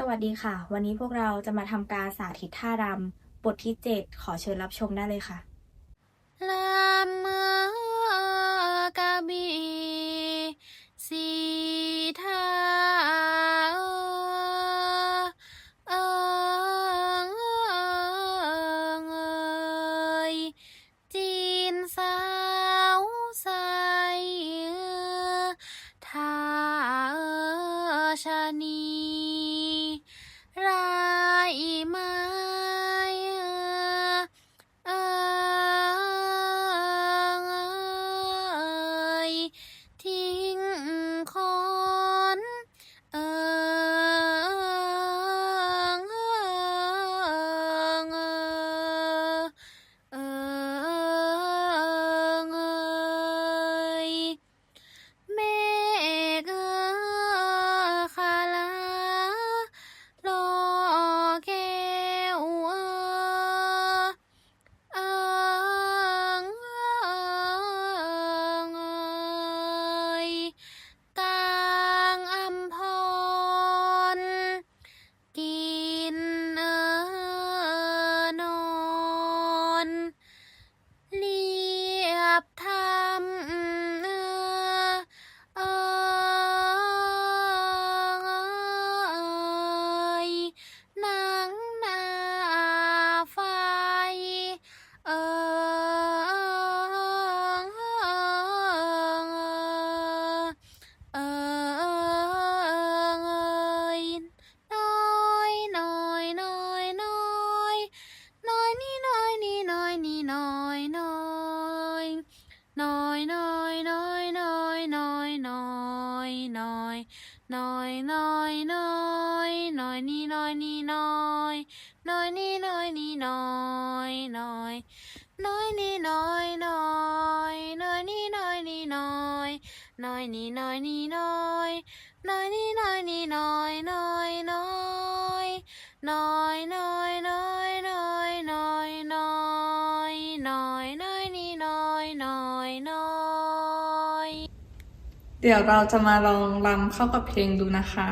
สวัสดีค่ะ วันนี้พวกเราจะมาทำการสาธิตท่ารำบทที่ 7 ขอเชิญรับชมได้เลยค่ะ Noi, noi, noi, noi ni, noi ni, noi, noi ni, noi ni, noi noi ni, noi noi noi ni, noi noi ni, noi noi nine noi noi noi. เดี๋ยวเราจะมาลองรำเข้ากับเพลงดูนะคะ